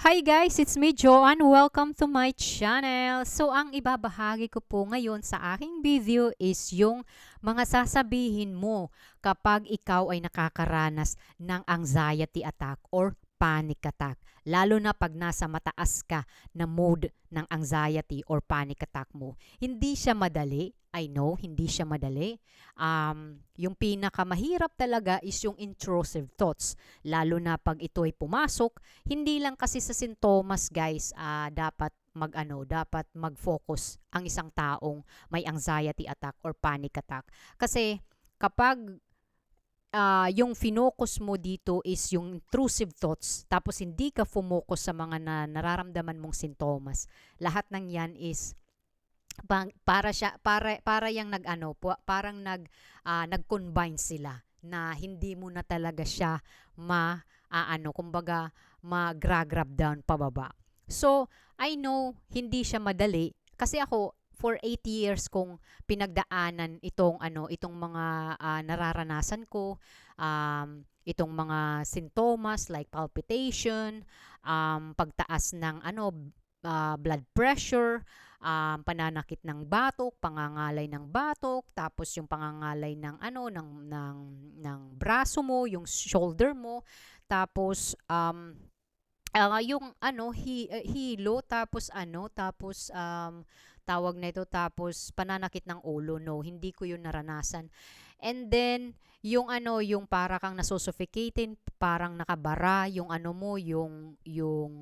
Hi guys, it's me Joanne. Welcome to my channel. So ang ibabahagi ko po ngayon sa aking video is yung mga sasabihin mo kapag ikaw ay nakakaranas ng anxiety attack or panic attack. Lalo na pag nasa mataas ka na mode ng anxiety or panic attack mo. Hindi siya madali. I know, hindi siya madali. Um, yung pinakamahirap talaga is yung intrusive thoughts. Lalo na pag ito ay pumasok, hindi lang kasi sa sintomas guys, ah, dapat mag-ano, dapat mag-focus ang isang taong may anxiety attack or panic attack. Kasi kapag ah, yung finocus mo dito is yung intrusive thoughts, tapos hindi ka fumocus sa mga na, nararamdaman mong sintomas, lahat ng yan is para siya para para yang nag-ano parang nag ah, nag-combine sila na hindi mo na talaga siya ma aano kumbaga mag-grab down pababa. So, I know hindi siya madali kasi ako for 8 years kong pinagdaanan itong ano itong mga ah, nararanasan ko. Um, itong mga sintomas like palpitation um, pagtaas ng ano ah, blood pressure um, pananakit ng batok, pangangalay ng batok, tapos yung pangangalay ng ano ng ng ng braso mo, yung shoulder mo, tapos um ah, yung ano hi, eh, hilo tapos ano tapos um tawag na ito tapos pananakit ng ulo. No hindi ko yun naranasan. And then yung ano yung para kang nasusuffocating parang nakabara yung ano mo yung yung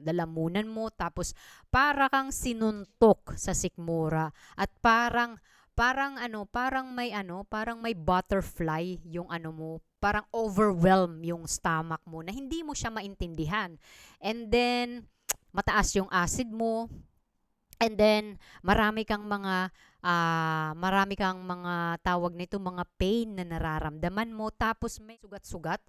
lalamunan mo tapos para kang sinuntok sa sikmura. At parang parang ano parang may ano parang may butterfly yung ano mo. Parang overwhelm yung stomach mo na hindi mo siya maintindihan. And then mataas yung acid mo and then marami kang mga ah, marami kang mga tawag nito mga pain na nararamdaman mo tapos may sugat-sugat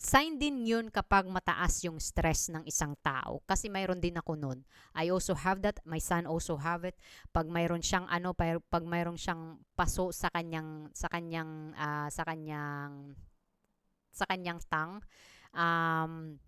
sign din yun kapag mataas yung stress ng isang tao. Kasi mayroon din ako nun. I also have that. My son also have it. Pag mayroon siyang ano, pag mayroon siyang paso sa kanyang sa kanyang ah, sa kanyang sa kanyang tang, um,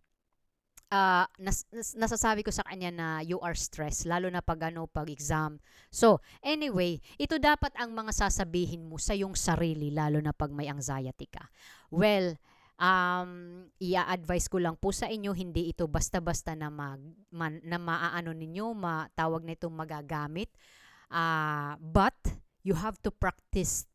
ah, nas, nas- nasasabi ko sa kanya na you are stressed, lalo na pag ano, pag exam. So, anyway, ito dapat ang mga sasabihin mo sa yung sarili, lalo na pag may anxiety ka. Well, um, i-advise ko lang po sa inyo, hindi ito basta-basta na, mag, man, na maaano ninyo, matawag na itong magagamit. Ah, but, you have to practice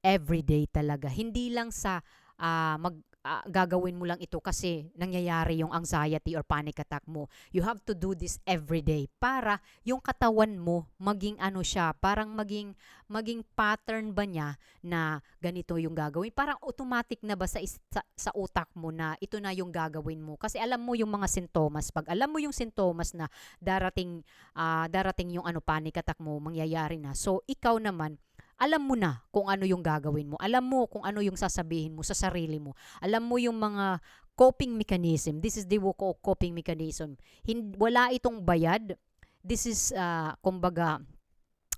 every day talaga. Hindi lang sa ah, mag ah, gagawin mo lang ito kasi nangyayari yung anxiety or panic attack mo. You have to do this every day para yung katawan mo maging ano siya, parang maging maging pattern ba niya na ganito yung gagawin. Parang automatic na ba sa, sa, sa utak mo na ito na yung gagawin mo. Kasi alam mo yung mga sintomas. Pag alam mo yung sintomas na darating ah, darating yung ano panic attack mo, mangyayari na. So ikaw naman alam mo na kung ano yung gagawin mo. Alam mo kung ano yung sasabihin mo sa sarili mo. Alam mo yung mga coping mechanism. This is the co- coping mechanism. Hin- wala itong bayad. This is, ah, kumbaga,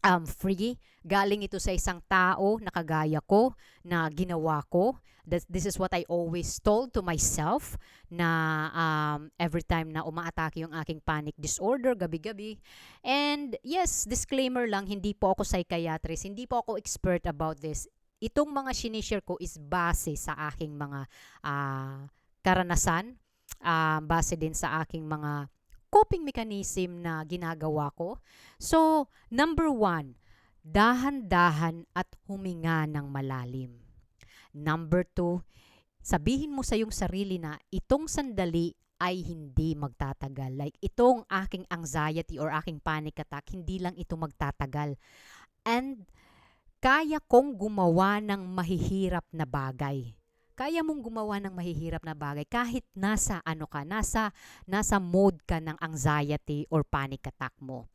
um, free. Galing ito sa isang tao na kagaya ko, na ginawa ko. That, this is what I always told to myself na um, every time na umaatake yung aking panic disorder gabi-gabi. And yes, disclaimer lang, hindi po ako psychiatrist, hindi po ako expert about this. Itong mga sinishare ko is base sa aking mga ah, karanasan, ah, base din sa aking mga coping mechanism na ginagawa ko. So, number one, dahan-dahan at huminga ng malalim. Number two, sabihin mo sa iyong sarili na itong sandali ay hindi magtatagal. Like itong aking anxiety or aking panic attack, hindi lang ito magtatagal. And kaya kong gumawa ng mahihirap na bagay. Kaya mong gumawa ng mahihirap na bagay kahit nasa ano ka, nasa nasa mode ka ng anxiety or panic attack mo.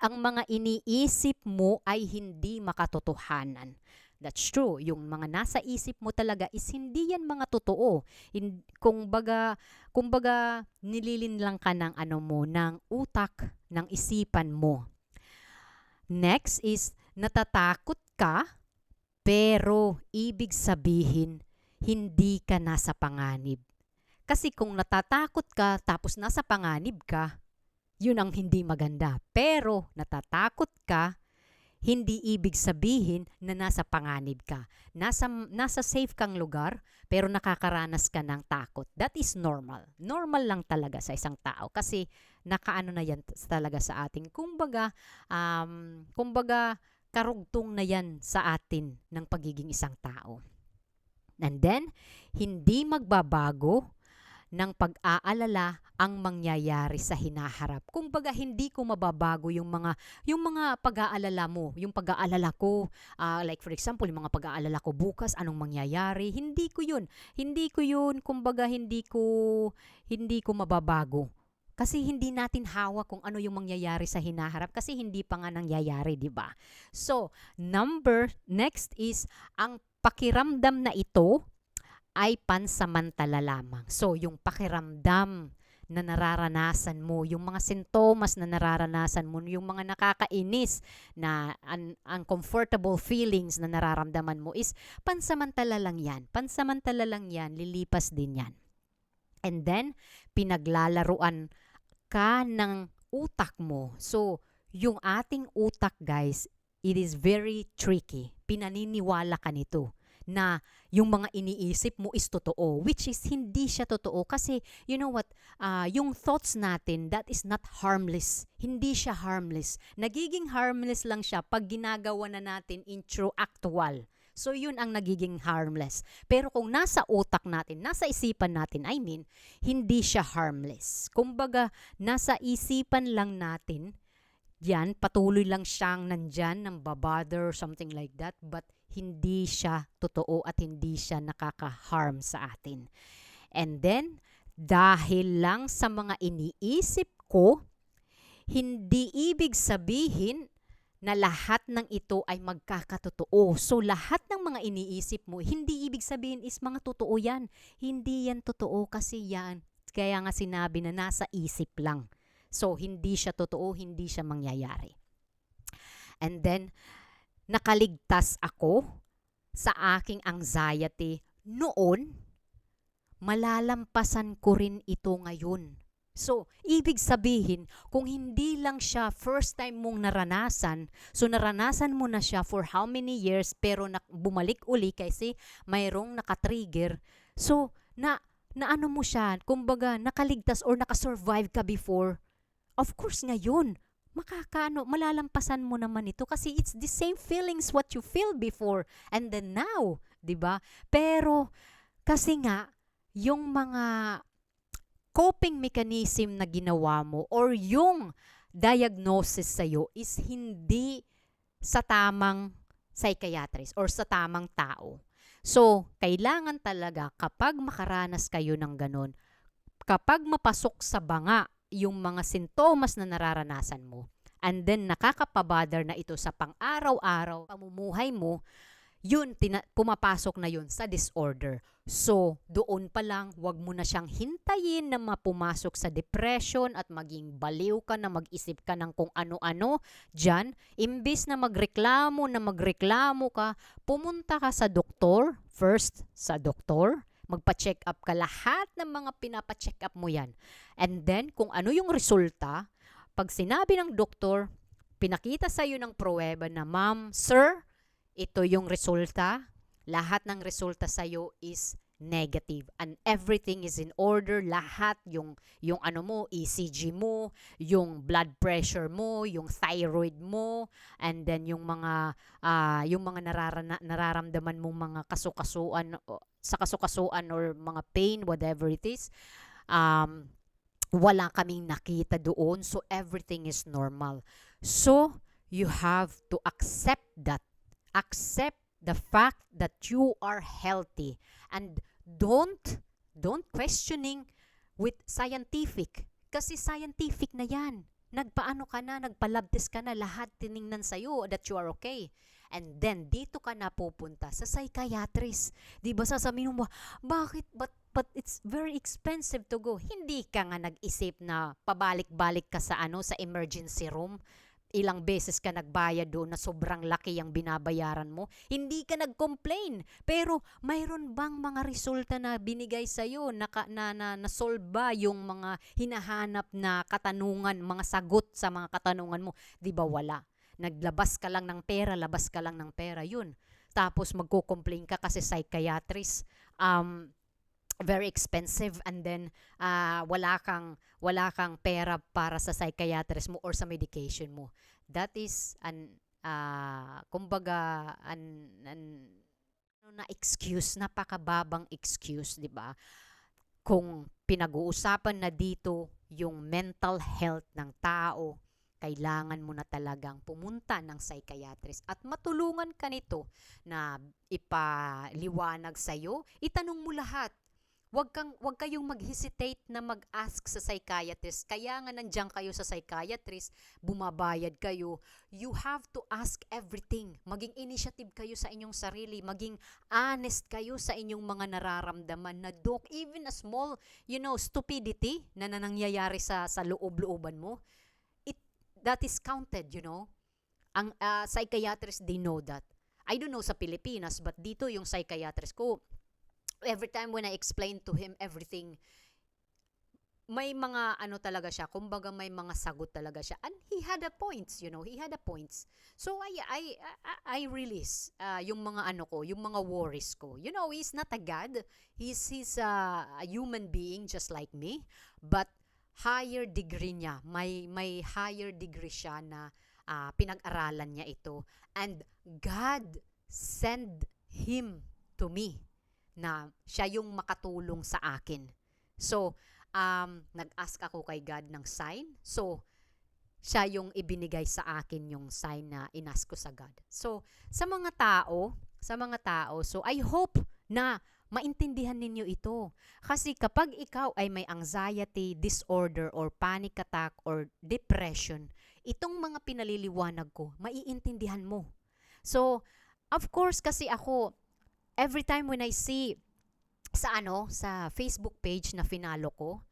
Ang mga iniisip mo ay hindi makatotohanan. That's true. Yung mga nasa isip mo talaga is hindi yan mga totoo. Hin- kung baga, kung baga nililin lang ka ng ano mo, ng utak, ng isipan mo. Next is natatakot ka pero ibig sabihin hindi ka nasa panganib. Kasi kung natatakot ka tapos nasa panganib ka, yun ang hindi maganda. Pero natatakot ka, hindi ibig sabihin na nasa panganib ka. Nasa, nasa safe kang lugar, pero nakakaranas ka ng takot. That is normal. Normal lang talaga sa isang tao kasi nakaano na yan talaga sa atin. Kumbaga, um, kumbaga, karugtong na yan sa atin ng pagiging isang tao. And then, hindi magbabago ng pag-aalala ang mangyayari sa hinaharap. Kung baga hindi ko mababago yung mga yung mga pag-aalala mo, yung pag-aalala ko, ah, like for example, yung mga pag-aalala ko bukas anong mangyayari, hindi ko 'yun. Hindi ko 'yun, kumbaga hindi ko hindi ko mababago. Kasi hindi natin hawak kung ano yung mangyayari sa hinaharap kasi hindi pa nga nangyayari, di ba? So, number next is ang pakiramdam na ito ay pansamantala lamang. So, yung pakiramdam na nararanasan mo, yung mga sintomas na nararanasan mo, yung mga nakakainis na un- uncomfortable feelings na nararamdaman mo is pansamantala lang yan. Pansamantala lang yan, lilipas din yan. And then, pinaglalaruan ka ng utak mo. So, yung ating utak, guys, it is very tricky. Pinaniniwala ka nito na yung mga iniisip mo is totoo, which is hindi siya totoo kasi you know what, ah, yung thoughts natin, that is not harmless. Hindi siya harmless. Nagiging harmless lang siya pag ginagawa na natin intro actual. So yun ang nagiging harmless. Pero kung nasa utak natin, nasa isipan natin, I mean, hindi siya harmless. Kumbaga, nasa isipan lang natin, yan, patuloy lang siyang nandyan, ng babother, something like that, but hindi siya totoo at hindi siya nakaka-harm sa atin. And then, dahil lang sa mga iniisip ko, hindi ibig sabihin na lahat ng ito ay magkakatotoo. So, lahat ng mga iniisip mo, hindi ibig sabihin is mga totoo yan. Hindi yan totoo kasi yan. Kaya nga sinabi na nasa isip lang. So, hindi siya totoo, hindi siya mangyayari. And then, nakaligtas ako sa aking anxiety noon, malalampasan ko rin ito ngayon. So, ibig sabihin, kung hindi lang siya first time mong naranasan, so naranasan mo na siya for how many years, pero na, bumalik uli kasi mayroong nakatrigger. So, na, na ano mo siya, kumbaga, nakaligtas or nakasurvive ka before, of course ngayon, makakaano, malalampasan mo naman ito kasi it's the same feelings what you feel before and then now, 'di ba? Pero kasi nga yung mga coping mechanism na ginawa mo or yung diagnosis sa'yo is hindi sa tamang psychiatrist or sa tamang tao. So, kailangan talaga kapag makaranas kayo ng ganun, kapag mapasok sa banga yung mga sintomas na nararanasan mo, and then nakakapabother na ito sa pang-araw-araw pamumuhay mo, yun, tina- pumapasok na yun sa disorder. So, doon pa lang, wag mo na siyang hintayin na mapumasok sa depression at maging baliw ka na mag-isip ka ng kung ano-ano. Diyan, imbis na magreklamo na magreklamo ka, pumunta ka sa doktor, first sa doktor, magpa-check up ka. Lahat ng mga pinapa-check up mo yan. And then, kung ano yung resulta, pag sinabi ng doktor, pinakita sa iyo ng pruweba na, Ma'am, Sir, ito yung resulta, lahat ng resulta sa iyo is negative and everything is in order. Lahat yung yung ano mo ECG mo yung blood pressure mo yung thyroid mo and then yung mga ah, yung mga nararana, nararamdaman mong mga kasukasuan sa kasukasuan or mga pain whatever it is um wala kaming nakita doon. So everything is normal. So you have to accept that. Accept the fact that you are healthy. And don't don't questioning with scientific. Kasi scientific na yan. Nagpaano ka na nagpa-lab test ka na lahat tiningnan sa that you are okay and then dito ka na pupunta sa psychiatrist di ba sasabihin mo bakit but but it's very expensive to go hindi ka nga nag-isip na pabalik-balik ka sa ano sa emergency room ilang beses ka nagbayad doon na sobrang laki ang binabayaran mo, hindi ka nag-complain. Pero mayroon bang mga resulta na binigay sa iyo na, na, na, na solve ba yung mga hinahanap na katanungan, mga sagot sa mga katanungan mo? 'Di ba wala? Naglabas ka lang ng pera, labas ka lang ng pera, yun. Tapos magko-complain ka kasi psychiatrist um very expensive and then ah, wala kang wala kang pera para sa psychiatrist mo or sa medication mo. That is an ah, kumbaga an, an ano na excuse, napakababang excuse, 'di ba? Kung pinag-uusapan na dito yung mental health ng tao, kailangan mo na talagang pumunta ng psychiatrist at matulungan ka nito na ipaliwanag sa iyo, itanong mo lahat. Huwag kang huwag kayong mag-hesitate na mag-ask sa psychiatrist. Kaya nga nandiyan kayo sa psychiatrist, bumabayad kayo. You have to ask everything. Maging initiative kayo sa inyong sarili, maging honest kayo sa inyong mga nararamdaman na doc, even a small, you know, stupidity na nangyayari sa sa loob-looban mo. That is counted, you know. Ang ah, psychiatrists they know that. I don't know sa Pilipinas, but dito yung psychiatrist ko, every time when I explain to him everything, may mga ano talaga siya, kumbaga may mga sagot talaga siya. And he had a points, you know, he had a points. So I I I, I release uh, yung mga ano ko, yung mga worries ko. You know, he's not a god. He's he's uh, a human being just like me, but higher degree niya. May may higher degree siya na ah, pinag-aralan niya ito. And God send him to me na siya yung makatulong sa akin. So, um, nag-ask ako kay God ng sign. So, siya yung ibinigay sa akin yung sign na inask ko sa God. So, sa mga tao, sa mga tao, so I hope na maintindihan ninyo ito. Kasi kapag ikaw ay may anxiety, disorder, or panic attack, or depression, itong mga pinaliliwanag ko, maiintindihan mo. So, of course, kasi ako, every time when I see sa ano, sa Facebook page na finalo ko,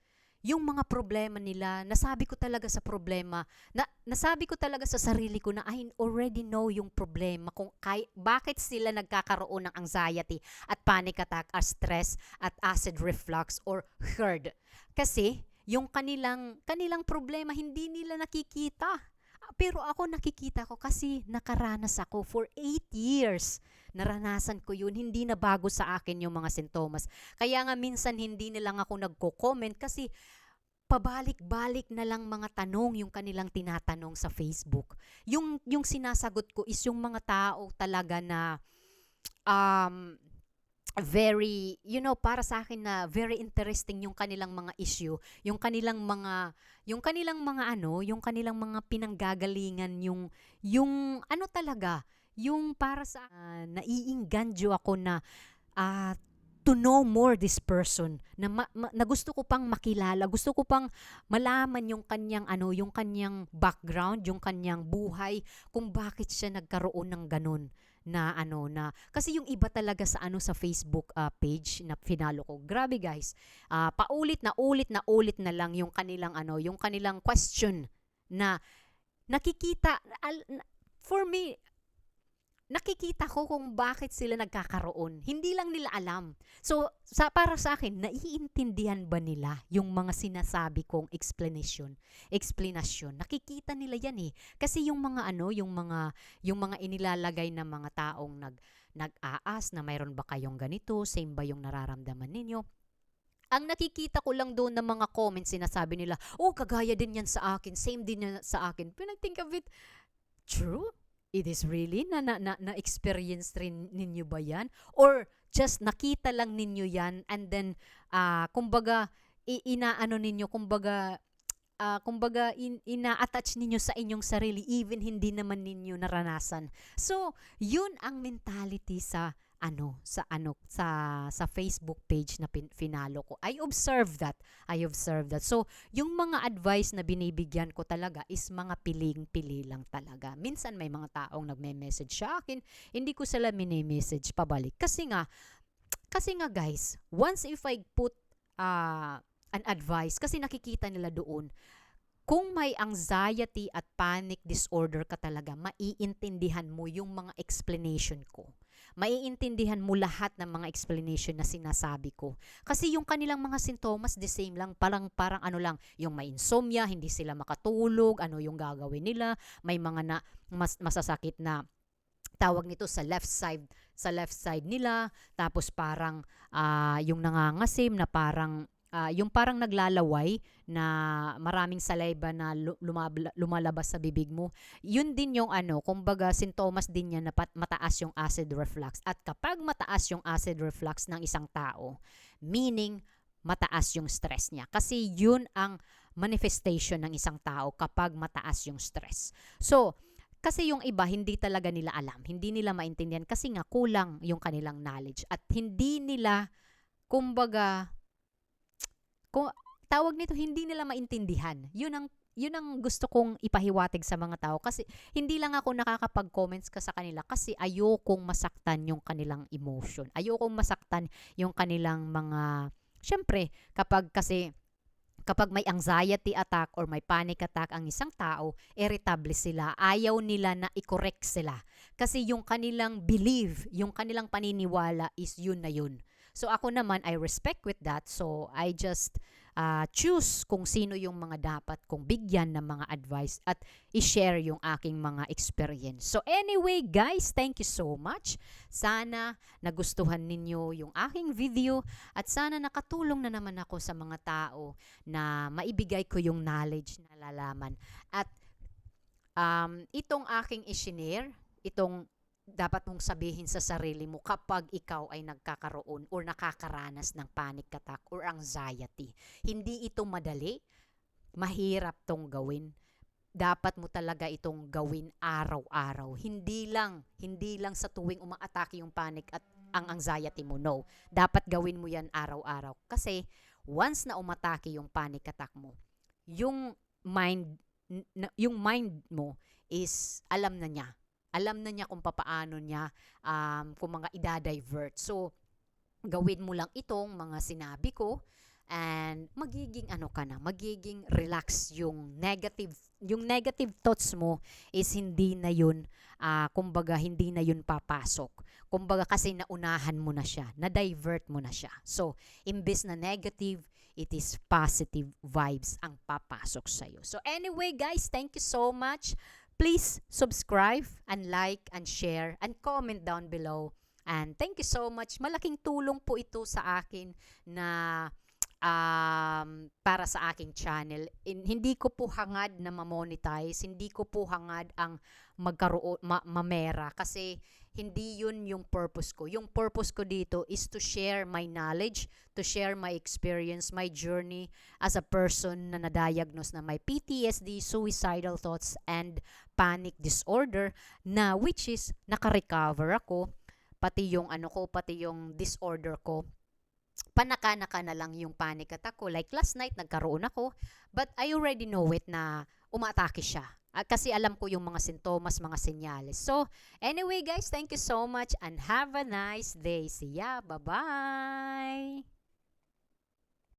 yung mga problema nila, nasabi ko talaga sa problema, na, nasabi ko talaga sa sarili ko na I already know yung problema kung kay, bakit sila nagkakaroon ng anxiety at panic attack at stress at acid reflux or HERD. Kasi yung kanilang kanilang problema hindi nila nakikita. Pero ako nakikita ko kasi nakaranas ako for 8 years. Naranasan ko yun, hindi na bago sa akin yung mga sintomas. Kaya nga minsan hindi na lang ako nagko-comment kasi pabalik-balik na lang mga tanong yung kanilang tinatanong sa Facebook. Yung yung sinasagot ko is yung mga tao talaga na um very you know para sa akin na very interesting yung kanilang mga issue, yung kanilang mga yung kanilang mga ano, yung kanilang mga pinanggagalingan yung yung ano talaga, yung para sa uh, naiingganyo ako na ah, to know more this person na, ma- ma- na gusto ko pang makilala, gusto ko pang malaman yung kanyang ano, yung kanyang background, yung kanyang buhay, kung bakit siya nagkaroon ng ganun na ano na kasi yung iba talaga sa ano sa Facebook ah, page na finalo ko. Grabe guys. Ah, paulit na ulit na ulit na lang yung kanilang ano, yung kanilang question na nakikita al- for me nakikita ko kung bakit sila nagkakaroon. Hindi lang nila alam. So, sa, para sa akin, naiintindihan ba nila yung mga sinasabi kong explanation? Explanation. Nakikita nila yan eh. Kasi yung mga ano, yung mga, yung mga inilalagay na mga taong nag, nag-aas na mayroon ba kayong ganito, same ba yung nararamdaman ninyo? Ang nakikita ko lang doon ng mga comments, sinasabi nila, oh, kagaya din yan sa akin, same din yan sa akin. Pero think of it, true? It is really na na, na, na experience rin ninyo ba yan? Or just nakita lang ninyo yan and then ah kumbaga inaano ninyo kumbaga ah kumbaga in, ina-attach ninyo sa inyong sarili even hindi naman ninyo naranasan. So, yun ang mentality sa ano sa ano sa sa Facebook page na pin, finalo ko. I observe that. I observe that. So, yung mga advice na binibigyan ko talaga is mga piling-pili lang talaga. Minsan may mga taong nagme-message sa akin, hindi ko sila mini-message pabalik. Kasi nga, kasi nga guys, once if I put uh, an advice, kasi nakikita nila doon, kung may anxiety at panic disorder ka talaga, maiintindihan mo yung mga explanation ko. Maiintindihan mo lahat ng mga explanation na sinasabi ko. Kasi yung kanilang mga sintomas, the same lang. Parang, parang ano lang, yung may insomnia, hindi sila makatulog, ano yung gagawin nila. May mga na, mas, masasakit na tawag nito sa left side sa left side nila tapos parang ah, yung nangangasim na parang ah, yung parang naglalaway na maraming saliva na lumalabas sa bibig mo yun din yung ano kumbaga sintomas din yan na pat- mataas yung acid reflux at kapag mataas yung acid reflux ng isang tao meaning mataas yung stress niya kasi yun ang manifestation ng isang tao kapag mataas yung stress so kasi yung iba, hindi talaga nila alam. Hindi nila maintindihan kasi nga kulang yung kanilang knowledge. At hindi nila, kumbaga, kung, tawag nito, hindi nila maintindihan. Yun ang yun ang gusto kong ipahiwatig sa mga tao kasi hindi lang ako nakakapag-comments ka sa kanila kasi ayokong masaktan yung kanilang emotion. Ayokong masaktan yung kanilang mga Syempre, kapag kasi kapag may anxiety attack or may panic attack ang isang tao, irritable sila. Ayaw nila na i-correct sila. Kasi yung kanilang believe, yung kanilang paniniwala is yun na yun. So ako naman, I respect with that. So I just uh, choose kung sino yung mga dapat kong bigyan ng mga advice at i-share yung aking mga experience. So anyway guys, thank you so much. Sana nagustuhan ninyo yung aking video at sana nakatulong na naman ako sa mga tao na maibigay ko yung knowledge na lalaman. At um, itong aking isinare, itong dapat mong sabihin sa sarili mo kapag ikaw ay nagkakaroon or nakakaranas ng panic attack or anxiety. Hindi ito madali, mahirap tong gawin. Dapat mo talaga itong gawin araw-araw. Hindi lang, hindi lang sa tuwing umaatake yung panic at ang anxiety mo. No. Dapat gawin mo yan araw-araw. Kasi once na umatake yung panic attack mo, yung mind yung mind mo is alam na niya alam na niya kung papaano niya um, kung mga ida-divert. So, gawin mo lang itong mga sinabi ko and magiging ano ka na, magiging relax yung negative yung negative thoughts mo is hindi na yun uh, kumbaga hindi na yun papasok. Kumbaga kasi naunahan mo na siya, na-divert mo na siya. So, imbes na negative, it is positive vibes ang papasok sa'yo. So anyway guys, thank you so much. Please subscribe and like and share and comment down below. And thank you so much. Malaking tulong po ito sa akin na um, para sa aking channel. In, hindi ko po hangad na ma-monetize, hindi ko po hangad ang magkaroon, ma- mamera kasi hindi yun yung purpose ko. Yung purpose ko dito is to share my knowledge, to share my experience, my journey as a person na na-diagnose na may PTSD, suicidal thoughts, and panic disorder na which is naka-recover ako pati yung ano ko, pati yung disorder ko panaka-naka na lang yung panic attack ko. Like last night, nagkaroon ako. But I already know it na umaatake siya. Ah, kasi alam ko yung mga sintomas, mga senyales. So, anyway guys, thank you so much and have a nice day. See ya. Bye-bye!